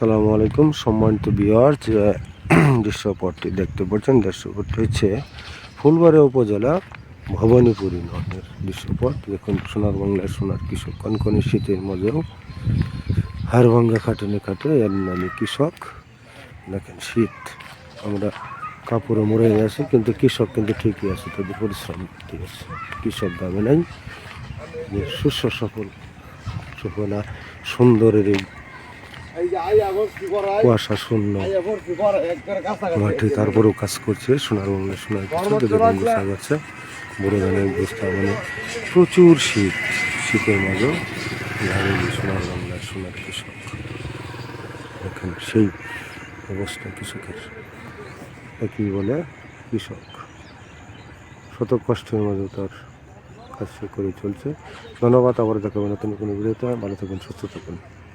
আসসালামু আলাইকুম, সম্মানিত বিহার যে, দৃশ্যপটটি দেখতে পাচ্ছেন, দৃশ্যপটটি হচ্ছে ফুলবাড়িয়া উপজেলা ভবানীপুর ইউনিয়নের দৃশ্যপট। দেখুন, সোনার বাংলার সোনার কৃষক, কনকনে শীতের মধ্যেও হাড়ভাঙ্গা খাটুনি খাটে এর কৃষক। দেখেন, শীত, আমরা কাপড়ে মরে গেছে কিন্তু কৃষক কিন্তু ঠিকই আছে, তাদের পরিশ্রম ঠিক আছে। কৃষক দামে নাই সুস্থ সফল সুফলা সুন্দরের এই কুয়াশা শূন্য। মাঠে তারপরেও কাজ করছে সোনার বাংলা সোনার বোঝা যাচ্ছে বড় ধানের বস্তা মানে প্রচুর শীত শীতের মাঝেও ধানের সোনার বাংলা সোনার কৃষক দেখেন সেই অবস্থা কৃষকের। একই বলে কৃষক। শত কষ্টের মাঝেও তার কাজ করে চলছে। ধন্যবাদ আবার দেখাবেন নতুন কোনো ভিডিওতে। ভালো থাকুন সুস্থ থাকুন।